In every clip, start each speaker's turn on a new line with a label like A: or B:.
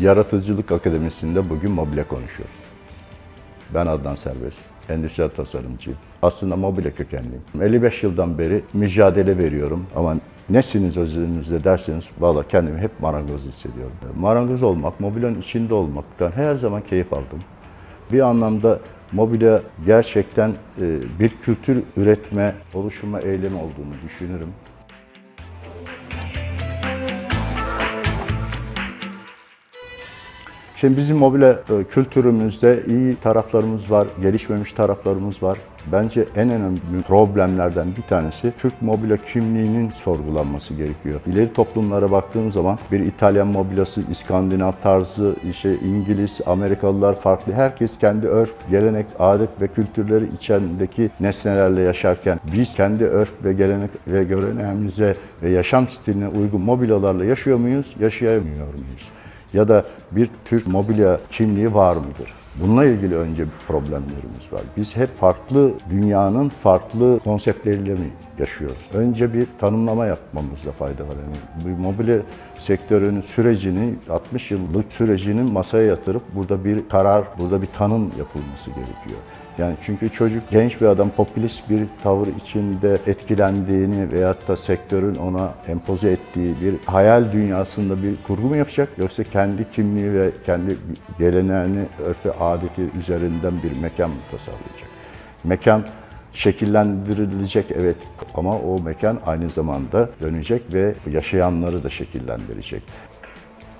A: Yaratıcılık Akademisi'nde bugün mobilya konuşuyoruz. Ben Adnan Serbest, endüstriyel tasarımcıyım. Aslında mobilya kökenliyim. 55 yıldan beri mücadele veriyorum ama nesiniz özünüzde derseniz valla kendimi hep marangoz hissediyorum. Marangoz olmak, mobilyanın içinde olmaktan her zaman keyif aldım. Bir anlamda mobilya gerçekten e, bir kültür üretme, oluşturma eylemi olduğunu düşünürüm. Şimdi bizim mobilya e, kültürümüzde iyi taraflarımız var, gelişmemiş taraflarımız var. Bence en önemli problemlerden bir tanesi Türk mobilya kimliğinin sorgulanması gerekiyor. İleri toplumlara baktığım zaman bir İtalyan mobilyası, İskandinav tarzı, işte İngiliz, Amerikalılar farklı. Herkes kendi örf, gelenek, adet ve kültürleri içindeki nesnelerle yaşarken biz kendi örf ve gelenek ve göreneğimize ve yaşam stiline uygun mobilyalarla yaşıyor muyuz, yaşayamıyor muyuz? Ya da bir Türk mobilya kimliği var mıdır? Bununla ilgili önce problemlerimiz var. Biz hep farklı dünyanın farklı konseptleriyle mi yaşıyoruz? Önce bir tanımlama yapmamızda fayda var. Yani bu mobilya sektörünün sürecini, 60 yıllık sürecinin masaya yatırıp burada bir karar, burada bir tanım yapılması gerekiyor. Yani çünkü çocuk genç bir adam popülist bir tavır içinde etkilendiğini veyahut da sektörün ona empoze ettiği bir hayal dünyasında bir kurgu mu yapacak yoksa kendi kimliği ve kendi geleneğini, örfü, adeti üzerinden bir mekan mı tasarlayacak? Mekan şekillendirilecek evet ama o mekan aynı zamanda dönecek ve yaşayanları da şekillendirecek.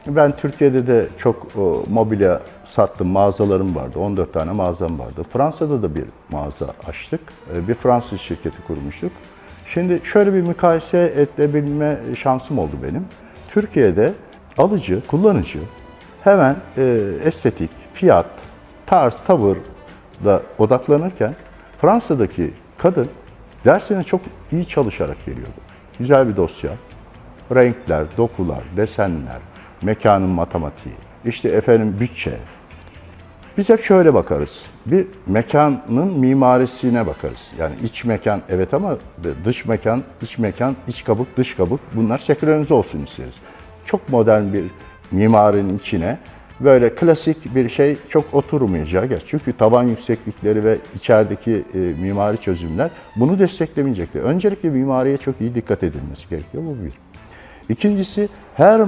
A: Ben Türkiye'de de çok o, mobilya sattım, mağazalarım vardı. 14 tane mağazam vardı. Fransa'da da bir mağaza açtık. E, Bir Fransız şirketi kurmuştuk. Şimdi şöyle bir mukayese edebilme şansım oldu benim. Türkiye'de alıcı, kullanıcı hemen e, estetik, fiyat, tarz, tavır da odaklanırken Fransa'daki kadın dersine çok iyi çalışarak geliyordu. Güzel bir dosya, renkler, dokular, desenler, mekanın matematiği, işte efendim bütçe. Biz hep şöyle bakarız. Bir mekanın mimarisine bakarız. Yani iç mekan evet ama dış mekan, iç mekan, iç kabuk, dış kabuk bunlar senkronize olsun isteriz. Çok modern bir mimarinin içine böyle klasik bir şey çok oturmayacağı geç. Çünkü taban yükseklikleri ve içerideki e, mimari çözümler bunu desteklemeyecektir. Öncelikle mimariye çok iyi dikkat edilmesi gerekiyor. Bu bir. İkincisi her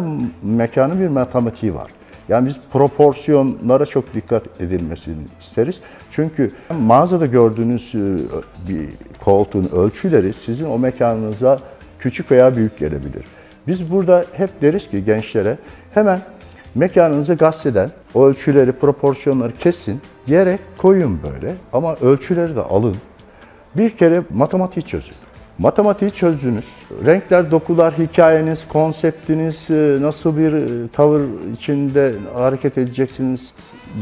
A: mekanın bir matematiği var. Yani biz proporsiyonlara çok dikkat edilmesini isteriz. Çünkü mağazada gördüğünüz e, bir koltuğun ölçüleri sizin o mekanınıza küçük veya büyük gelebilir. Biz burada hep deriz ki gençlere hemen mekanınızı gazeteden o ölçüleri, proporsiyonları kesin, yere koyun böyle ama ölçüleri de alın. Bir kere matematiği çözün. Matematiği çözdünüz. Renkler, dokular, hikayeniz, konseptiniz, e, nasıl bir e, tavır içinde hareket edeceksiniz,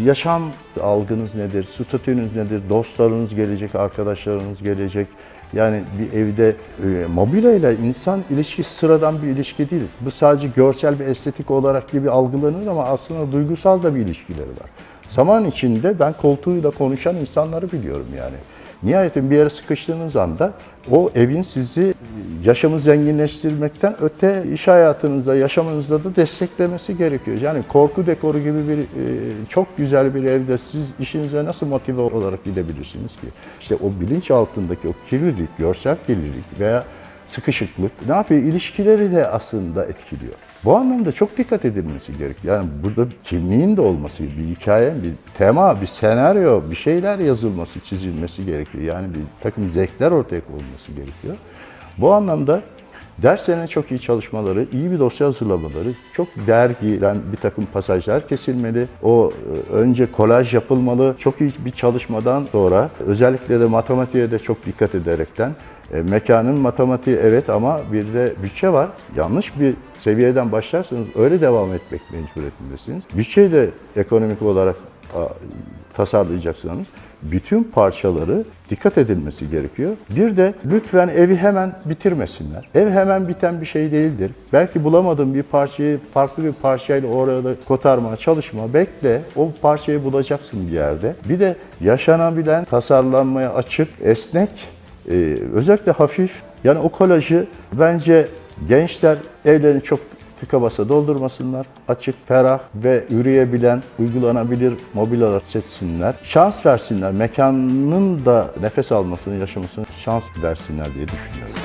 A: yaşam algınız nedir, statünüz nedir, dostlarınız gelecek, arkadaşlarınız gelecek. Yani bir evde e, mobilya ile insan ilişkisi sıradan bir ilişki değil. Bu sadece görsel bir estetik olarak gibi algılanır ama aslında duygusal da bir ilişkileri var. Zaman içinde ben koltuğuyla konuşan insanları biliyorum yani. Nihayetin bir yere sıkıştığınız anda o evin sizi yaşamı zenginleştirmekten öte iş hayatınızda, yaşamınızda da desteklemesi gerekiyor. Yani korku dekoru gibi bir e, çok güzel bir evde siz işinize nasıl motive olarak gidebilirsiniz ki? İşte o bilinç altındaki o kirlilik, görsel kirlilik veya sıkışıklık ne yapıyor? İlişkileri de aslında etkiliyor. Bu anlamda çok dikkat edilmesi gerekiyor. Yani burada kimliğin de olması, bir hikaye, bir tema, bir senaryo, bir şeyler yazılması, çizilmesi gerekiyor. Yani bir takım zevkler ortaya konulması gerekiyor. Bu anlamda derslerine çok iyi çalışmaları, iyi bir dosya hazırlamaları, çok dergiden bir takım pasajlar kesilmeli. O e, önce kolaj yapılmalı. Çok iyi bir çalışmadan sonra özellikle de matematiğe de çok dikkat ederekten e, mekanın matematiği evet ama bir de bütçe var. Yanlış bir seviyeden başlarsanız öyle devam etmek mecburiyetindesiniz. Bütçeyi de ekonomik olarak tasarlayacaksınız. Bütün parçaları dikkat edilmesi gerekiyor. Bir de lütfen evi hemen bitirmesinler. Ev hemen biten bir şey değildir. Belki bulamadığın bir parçayı farklı bir parçayla orada kotarmaya çalışma. Bekle. O parçayı bulacaksın bir yerde. Bir de yaşanabilen, tasarlanmaya açık, esnek ee, özellikle hafif yani o kolajı bence gençler evlerini çok tıka basa doldurmasınlar. Açık, ferah ve yürüyebilen, uygulanabilir mobilyalar seçsinler. Şans versinler. Mekanın da nefes almasını, yaşamasını şans versinler diye düşünüyorum.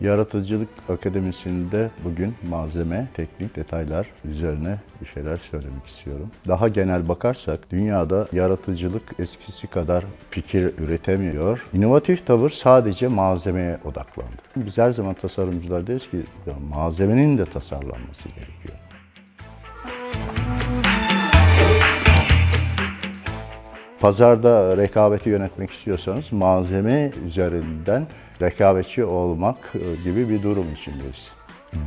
A: Yaratıcılık Akademisi'nde bugün malzeme, teknik detaylar üzerine bir şeyler söylemek istiyorum. Daha genel bakarsak dünyada yaratıcılık eskisi kadar fikir üretemiyor. İnovatif tavır sadece malzemeye odaklandı. Biz her zaman tasarımcılar deriz ki malzemenin de tasarlanması gerekiyor. Pazarda rekabeti yönetmek istiyorsanız malzeme üzerinden rekabetçi olmak e, gibi bir durum içindeyiz.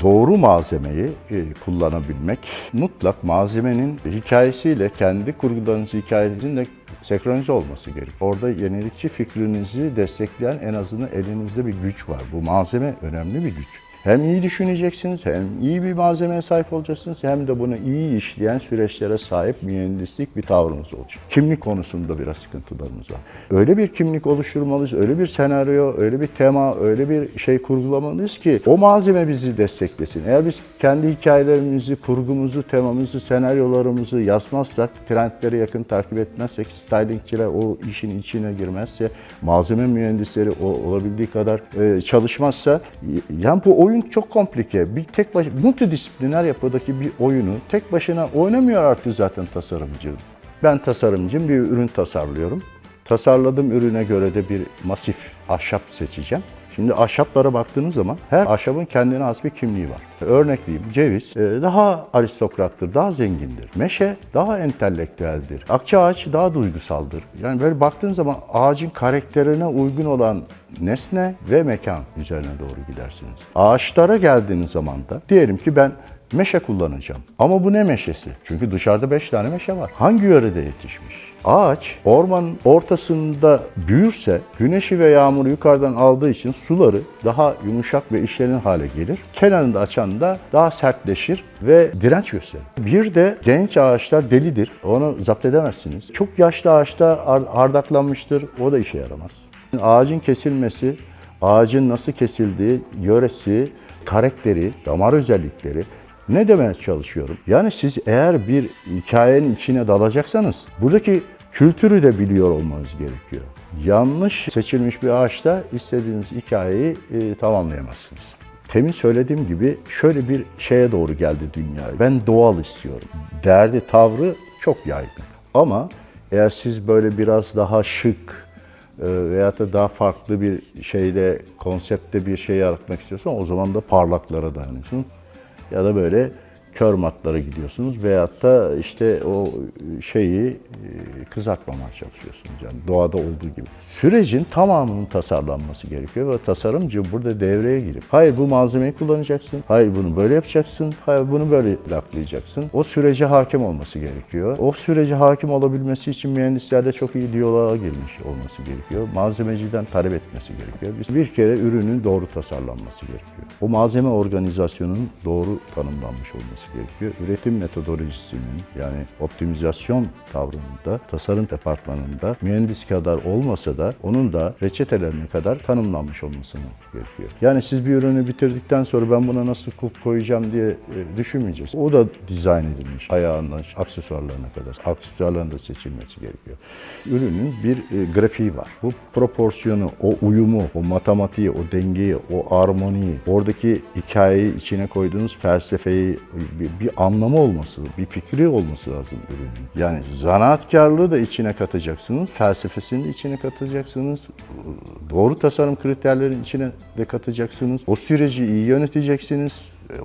A: Doğru malzemeyi e, kullanabilmek, mutlak malzemenin hikayesiyle kendi kurgularınız hikayesinin de senkronize olması gerekiyor. Orada yenilikçi fikrinizi destekleyen en azından elinizde bir güç var. Bu malzeme önemli bir güç. Hem iyi düşüneceksiniz, hem iyi bir malzemeye sahip olacaksınız, hem de bunu iyi işleyen süreçlere sahip mühendislik bir tavrınız olacak. Kimlik konusunda biraz sıkıntılarımız var. Öyle bir kimlik oluşturmalıyız, öyle bir senaryo, öyle bir tema, öyle bir şey kurgulamalıyız ki o malzeme bizi desteklesin. Eğer biz kendi hikayelerimizi, kurgumuzu, temamızı, senaryolarımızı yazmazsak, trendlere yakın takip etmezsek, stylingçiler o işin içine girmezse, malzeme mühendisleri o olabildiği kadar e, çalışmazsa, yani bu oyun çok komplike. Bir tek baş, multidisipliner yapıdaki bir oyunu tek başına oynamıyor artık zaten tasarımcı. Ben tasarımcıyım, bir ürün tasarlıyorum. Tasarladığım ürüne göre de bir masif ahşap seçeceğim. Şimdi ahşaplara baktığınız zaman her ahşabın kendine has bir kimliği var. Örnekleyeyim ceviz e, daha aristokrattır, daha zengindir. Meşe daha entelektüeldir. Akçaağaç daha duygusaldır. Yani böyle baktığın zaman ağacın karakterine uygun olan nesne ve mekan üzerine doğru gidersiniz. Ağaçlara geldiğiniz zaman da diyelim ki ben meşe kullanacağım. Ama bu ne meşesi? Çünkü dışarıda 5 tane meşe var. Hangi yörede yetişmiş? Ağaç ormanın ortasında büyürse güneşi ve yağmuru yukarıdan aldığı için suları daha yumuşak ve işlenir hale gelir. Kenarında açan da daha sertleşir ve direnç gösterir. Bir de genç ağaçlar delidir. Onu zapt edemezsiniz. Çok yaşlı ağaçta hardaklanmıştır. O da işe yaramaz. Ağacın kesilmesi, ağacın nasıl kesildiği, yöresi, karakteri, damar özellikleri ne demeye çalışıyorum? Yani siz eğer bir hikayenin içine dalacaksanız buradaki kültürü de biliyor olmanız gerekiyor. Yanlış seçilmiş bir ağaçta istediğiniz hikayeyi e, tamamlayamazsınız. Temin söylediğim gibi şöyle bir şeye doğru geldi dünya. Ben doğal istiyorum. Derdi, tavrı çok yaygın. Ama eğer siz böyle biraz daha şık e, veyahut da daha farklı bir şeyle, konsepte bir şey yaratmak istiyorsan o zaman da parlaklara dayanıyorsun. Ya da böyle kör matlara gidiyorsunuz veyahut da işte o şeyi e, kızartmamaya çalışıyorsunuz yani doğada olduğu gibi. Sürecin tamamının tasarlanması gerekiyor ve tasarımcı burada devreye girip hayır bu malzemeyi kullanacaksın, hayır bunu böyle yapacaksın, hayır bunu böyle laklayacaksın. O sürece hakim olması gerekiyor. O sürece hakim olabilmesi için mühendislerle çok iyi diyaloğa girmiş olması gerekiyor. Malzemeciden talep etmesi gerekiyor. Biz bir kere ürünün doğru tasarlanması gerekiyor. O malzeme organizasyonunun doğru tanımlanmış olması gerekiyor. Üretim metodolojisinin yani optimizasyon tavrında, tasarım departmanında mühendis kadar olmasa da onun da reçetelerine kadar tanımlanmış olmasını gerekiyor. Yani siz bir ürünü bitirdikten sonra ben buna nasıl kulp koyacağım diye e, düşünmeyeceksiniz. O da dizayn edilmiş ayağından aksesuarlarına kadar. Aksesuarların da seçilmesi gerekiyor. Ürünün bir e, grafiği var. Bu proporsiyonu, o uyumu, o matematiği, o dengeyi, o armoniyi, oradaki hikayeyi içine koyduğunuz felsefeyi, bir, bir anlamı olması, bir fikri olması lazım ürünün. Yani zanaatkarlığı da içine katacaksınız, felsefesini de içine katacaksınız, doğru tasarım kriterlerini içine de katacaksınız. O süreci iyi yöneteceksiniz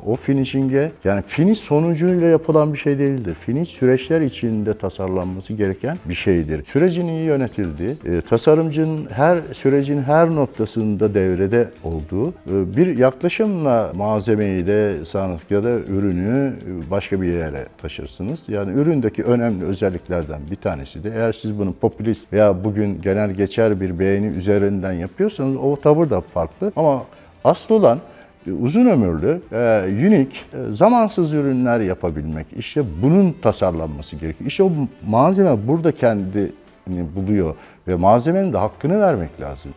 A: O finishing'e yani finish sonucuyla yapılan bir şey değildir. Finish süreçler içinde tasarlanması gereken bir şeydir. Sürecin iyi yönetildiği, e, tasarımcının her sürecin her noktasında devrede olduğu e, bir yaklaşımla malzemeyi de sanat ya da ürünü e, başka bir yere taşırsınız. Yani üründeki önemli özelliklerden bir tanesi de eğer siz bunu popülist veya bugün genel geçer bir beğeni üzerinden yapıyorsanız o tavır da farklı ama asıl olan uzun ömürlü, e, unik, e, zamansız ürünler yapabilmek. İşte bunun tasarlanması gerekiyor. İşte o malzeme burada kendini buluyor ve malzemenin de hakkını vermek lazım.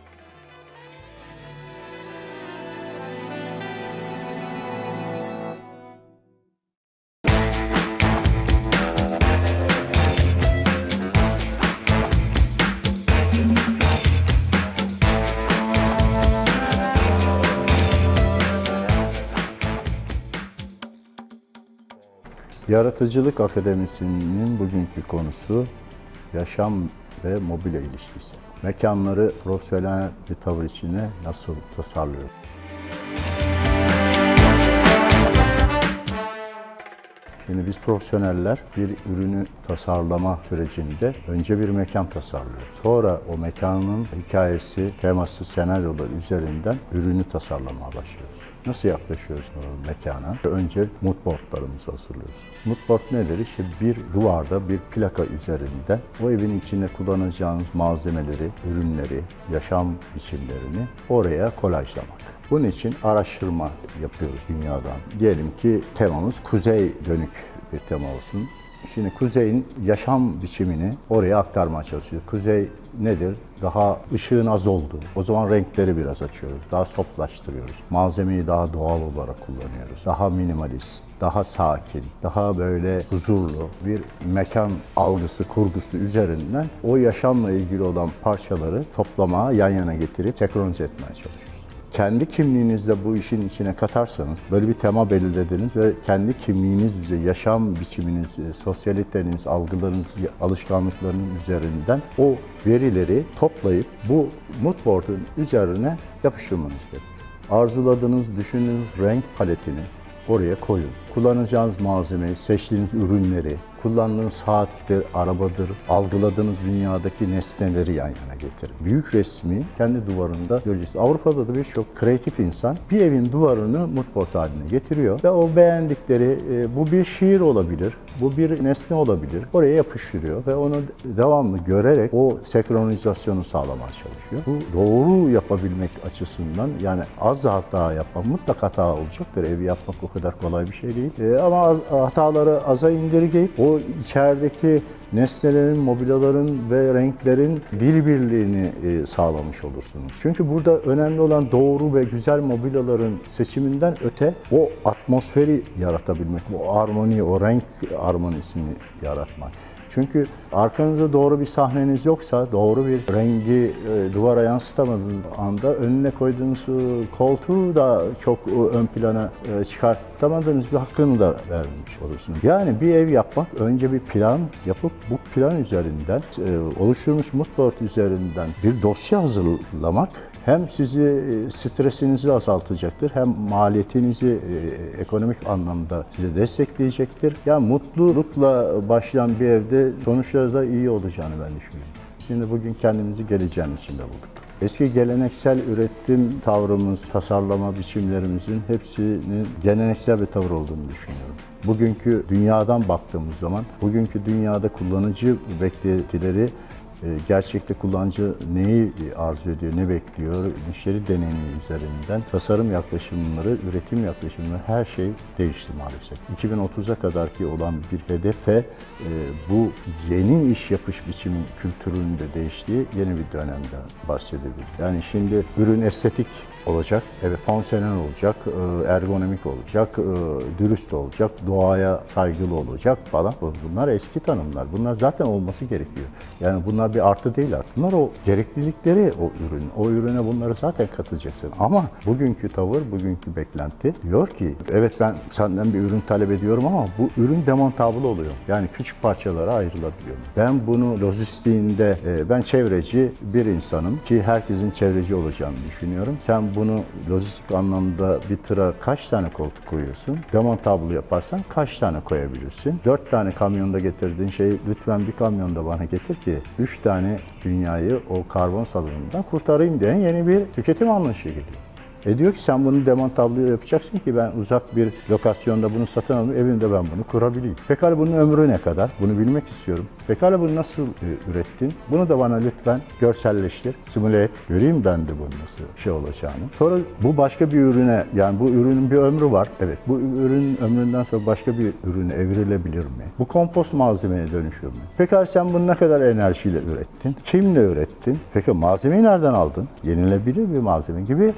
A: Yaratıcılık Akademisi'nin bugünkü konusu yaşam ve mobilya ilişkisi. Mekanları profesyonel bir tavır içine nasıl tasarlıyoruz? Şimdi biz profesyoneller bir ürünü tasarlama sürecinde önce bir mekan tasarlıyoruz. Sonra o mekanın hikayesi, teması, senaryoları üzerinden ürünü tasarlamaya başlıyoruz. Nasıl yaklaşıyoruz mekana? Önce moodboardlarımızı hazırlıyoruz. Moodboard nedir? İşte bir duvarda bir plaka üzerinden o evin içinde kullanacağınız malzemeleri, ürünleri, yaşam biçimlerini oraya kolajlamak. Bunun için araştırma yapıyoruz dünyadan. Diyelim ki temamız kuzey dönük bir tema olsun. Şimdi kuzeyin yaşam biçimini oraya aktarmaya çalışıyoruz. Kuzey nedir? Daha ışığın az olduğu. O zaman renkleri biraz açıyoruz. Daha softlaştırıyoruz. Malzemeyi daha doğal olarak kullanıyoruz. Daha minimalist, daha sakin, daha böyle huzurlu bir mekan algısı, kurgusu üzerinden o yaşamla ilgili olan parçaları toplamaya, yan yana getirip senkronize etmeye çalışıyoruz kendi kimliğinizle bu işin içine katarsanız, böyle bir tema belirlediniz ve kendi kimliğiniz, yaşam biçiminiz, e, sosyaliteniz, algılarınız, alışkanlıklarınız üzerinden o verileri toplayıp bu moodboard'un üzerine yapıştırmanız gerekiyor. Arzuladığınız, düşündüğünüz renk paletini oraya koyun. Kullanacağınız malzemeyi, seçtiğiniz ürünleri, kullandığınız saattir, arabadır, algıladığınız dünyadaki nesneleri yan yana getirin. Büyük resmi kendi duvarında göreceksiniz. Avrupa'da da birçok kreatif insan bir evin duvarını moodboard haline getiriyor ve o beğendikleri, e, bu bir şiir olabilir, bu bir nesne olabilir. Oraya yapıştırıyor ve onu devamlı görerek o senkronizasyonu sağlamaya çalışıyor. Bu doğru yapabilmek açısından yani az hata yapmak mutlaka hata olacaktır. Evi yapmak o kadar kolay bir şey değil. E, ama hataları aza indirgeyip o içerideki nesnelerin, mobilyaların ve renklerin birbirliğini e, sağlamış olursunuz. Çünkü burada önemli olan doğru ve güzel mobilyaların seçiminden öte o atmosferi yaratabilmek, o armoni, o renk armonisini yaratmak. Çünkü arkanızda doğru bir sahneniz yoksa, doğru bir rengi e, duvara yansıtamadığınız anda önüne koyduğunuz e, koltuğu da çok e, ön plana çıkartamadığınız bir hakkını da vermiş olursunuz. Yani bir ev yapmak önce bir plan yapıp bu plan üzerinden oluşturmuş moodboard üzerinden bir dosya hazırlamak hem sizi e, stresinizi azaltacaktır hem maliyetinizi e, ekonomik anlamda size destekleyecektir. Yani mutlulukla başlayan bir evde sonuçları da iyi olacağını ben düşünüyorum. Şimdi bugün kendimizi geleceğin içinde bulduk. Eski geleneksel üretim tavrımız, tasarlama biçimlerimizin hepsinin geleneksel bir tavır olduğunu düşünüyorum. Bugünkü dünyadan baktığımız zaman, bugünkü dünyada kullanıcı beklentileri gerçekte kullanıcı neyi arzu ediyor, ne bekliyor, müşteri deneyimi üzerinden tasarım yaklaşımları, üretim yaklaşımları her şey değişti maalesef. 2030'a kadar ki olan bir hedefe e, bu yeni iş yapış biçimi kültürünün de değiştiği yeni bir dönemden bahsedebiliriz. Yani şimdi ürün estetik olacak, evet fonksiyonel olacak, e, ergonomik olacak, e, dürüst olacak, doğaya saygılı olacak falan. Bunlar eski tanımlar. Bunlar zaten olması gerekiyor. Yani bunlar bir artı değil artık. Bunlar o gereklilikleri o ürün. O ürüne bunları zaten katacaksın. Ama bugünkü tavır, bugünkü beklenti diyor ki evet ben senden bir ürün talep ediyorum ama bu ürün demontabl oluyor. Yani küçük parçalara ayrılabiliyor. Ben bunu lojistiğinde e, ben çevreci bir insanım ki herkesin çevreci olacağını düşünüyorum. Sen bunu lojistik anlamda bir tıra kaç tane koltuk koyuyorsun? Demontablo yaparsan kaç tane koyabilirsin? Dört tane kamyonda getirdiğin şeyi lütfen bir kamyonda bana getir ki üç tane dünyayı o karbon salınımından kurtarayım diyen yeni bir tüketim anlayışı geliyor. E diyor ki sen bunu demontablo yapacaksın ki ben uzak bir lokasyonda bunu satın alıp evimde ben bunu kurabileyim. Pekala bunun ömrü ne kadar? Bunu bilmek istiyorum. Pekala bunu nasıl e, ürettin? Bunu da bana lütfen görselleştir, simüle et. Göreyim ben de bunun nasıl şey olacağını. Sonra bu başka bir ürüne, yani bu ürünün bir ömrü var. Evet, bu ürünün ömründen sonra başka bir ürüne evrilebilir mi? Bu kompost malzemeye dönüşür mü? Pekala sen bunu ne kadar enerjiyle ürettin? Kimle ürettin? Peki malzemeyi nereden aldın? Yenilebilir bir malzeme gibi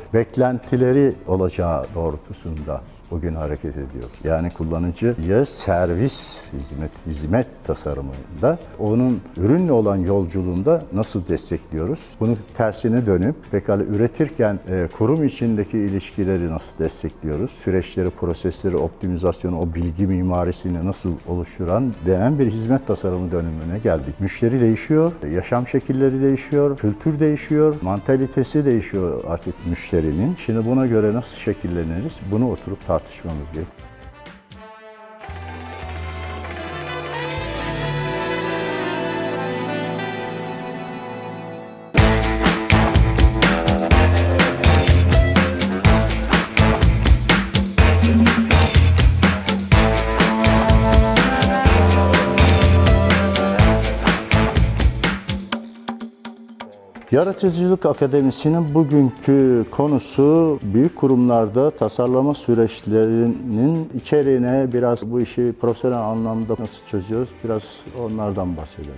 A: beklentileri olacağı doğrultusunda bugün hareket ediyoruz. Yani kullanıcıya servis hizmet, hizmet tasarımında onun ürünle olan yolculuğunda nasıl destekliyoruz? Bunu tersine dönüp pekala üretirken e, kurum içindeki ilişkileri nasıl destekliyoruz? Süreçleri, prosesleri, optimizasyonu, o bilgi mimarisini nasıl oluşturan denen bir hizmet tasarımı dönümüne geldik. Müşteri değişiyor, yaşam şekilleri değişiyor, kültür değişiyor, mantalitesi değişiyor artık müşterinin. Şimdi buna göre nasıl şekilleniriz? Bunu oturup tartışmamız gerekiyor. Yaratıcılık Akademisi'nin bugünkü konusu büyük kurumlarda tasarlama süreçlerinin içeriğine biraz bu işi profesyonel anlamda nasıl çözüyoruz biraz onlardan bahsedelim.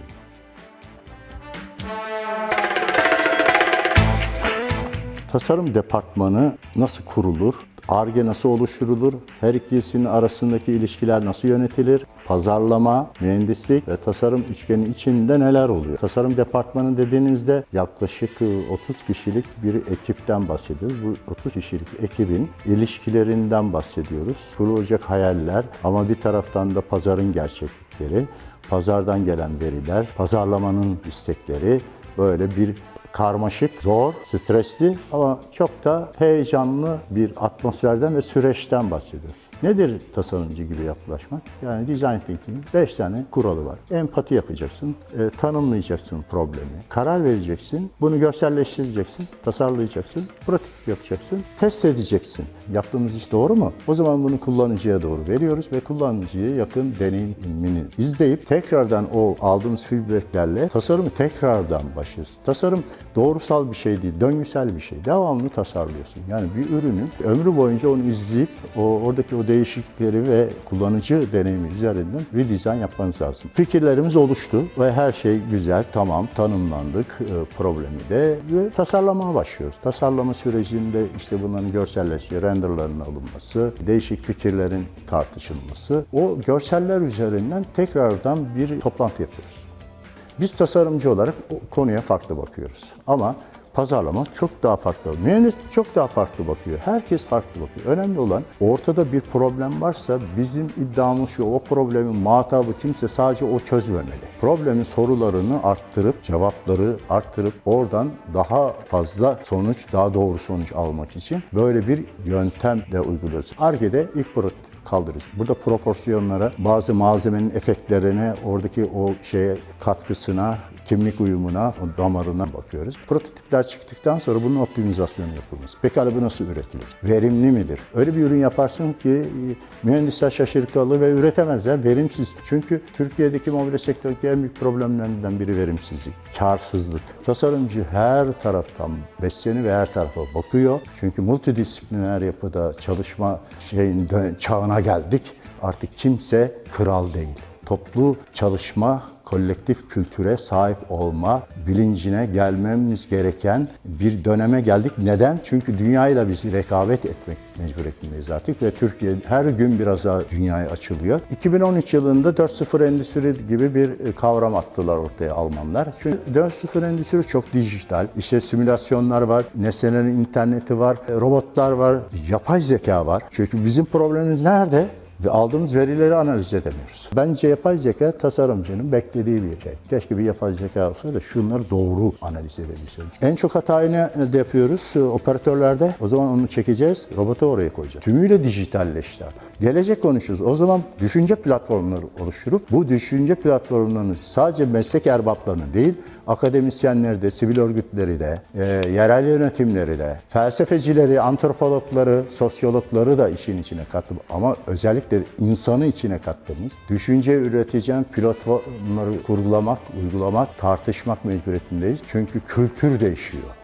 A: Tasarım departmanı nasıl kurulur? ARGE nasıl oluşturulur? Her ikisinin arasındaki ilişkiler nasıl yönetilir? Pazarlama, mühendislik ve tasarım üçgeni içinde neler oluyor? Tasarım departmanı dediğinizde yaklaşık e, 30 kişilik bir ekipten bahsediyoruz. Bu 30 kişilik ekibin ilişkilerinden bahsediyoruz. Kurulacak hayaller ama bir taraftan da pazarın gerçeklikleri, pazardan gelen veriler, pazarlamanın istekleri böyle bir karmaşık, zor, stresli ama çok da heyecanlı bir atmosferden ve süreçten bahsediyoruz. Nedir tasarımcı gibi yapılaşmak? Yani design thinking'in 5 tane kuralı var. Empati yapacaksın, e, tanımlayacaksın problemi, karar vereceksin, bunu görselleştireceksin, tasarlayacaksın, prototip yapacaksın, test edeceksin. Yaptığımız iş doğru mu? O zaman bunu kullanıcıya doğru veriyoruz ve kullanıcıya yakın deneyimini izleyip tekrardan o aldığımız feedbacklerle tasarımı tekrardan başlıyoruz. Tasarım doğrusal bir şey değil, döngüsel bir şey. Devamlı tasarlıyorsun. Yani bir ürünün ömrü boyunca onu izleyip o oradaki o değişiklikleri ve kullanıcı deneyimi üzerinden redesign yapmanız lazım. Fikirlerimiz oluştu ve her şey güzel, tamam, tanımlandık e, problemi de ve tasarlamaya başlıyoruz. Tasarlama sürecinde işte bunların görselleştiği, renderların alınması, değişik fikirlerin tartışılması, o görseller üzerinden tekrardan bir toplantı yapıyoruz. Biz tasarımcı olarak konuya farklı bakıyoruz. Ama pazarlama çok daha farklı. Mühendis çok daha farklı bakıyor. Herkes farklı bakıyor. Önemli olan ortada bir problem varsa bizim iddiamız şu, o problemin muhatabı kimse sadece o çözmemeli. Problemin sorularını arttırıp, cevapları arttırıp oradan daha fazla sonuç, daha doğru sonuç almak için böyle bir yöntem de uyguluyoruz. Arge'de ilk prototip kaldırırız. Burada proporsiyonlara, bazı malzemenin efektlerine, oradaki o şeye katkısına, kimlik uyumuna, damarına bakıyoruz. Prototipler çıktıktan sonra bunun optimizasyonu yapılması. Pekala bu nasıl üretilir? Verimli midir? Öyle bir ürün yaparsın ki e, mühendisler şaşırır kalır ve üretemezler. Verimsiz. Çünkü Türkiye'deki mobilya sektöründeki en büyük problemlerinden biri verimsizlik, karsızlık. Tasarımcı her taraftan besleniyor ve her tarafa bakıyor. Çünkü multidisipliner yapıda çalışma şeyin çağına geldik. Artık kimse kral değil. Toplu çalışma, kolektif kültüre sahip olma bilincine gelmemiz gereken bir döneme geldik. Neden? Çünkü dünyayla biz rekabet etmek mecburiyetindeyiz artık ve Türkiye her gün biraz daha dünyaya açılıyor. 2013 yılında 4.0 endüstri gibi bir kavram attılar ortaya Almanlar. Çünkü 4.0 endüstri çok dijital. İşte simülasyonlar var, nesnelerin interneti var, robotlar var, yapay zeka var. Çünkü bizim problemimiz nerede? Ve aldığımız verileri analiz edemiyoruz. Bence yapay zeka tasarımcının beklediği bir şey. Keşke bir yapay zeka olsa da şunları doğru analiz edebilsek. En çok hatayı ne yapıyoruz e, operatörlerde? O zaman onu çekeceğiz, robotu oraya koyacağız. Tümüyle dijitalleşti. Gelecek konuşuyoruz. O zaman düşünce platformları oluşturup bu düşünce platformlarını sadece meslek erbaplarını değil, akademisyenleri de, sivil örgütleri de, e, yerel yönetimleri de, felsefecileri, antropologları, sosyologları da işin içine katıp ama özellikle insanı içine kattığımız, düşünce üreteceğim platformları kurgulamak, uygulamak, tartışmak mecburiyetindeyiz. Çünkü kültür değişiyor.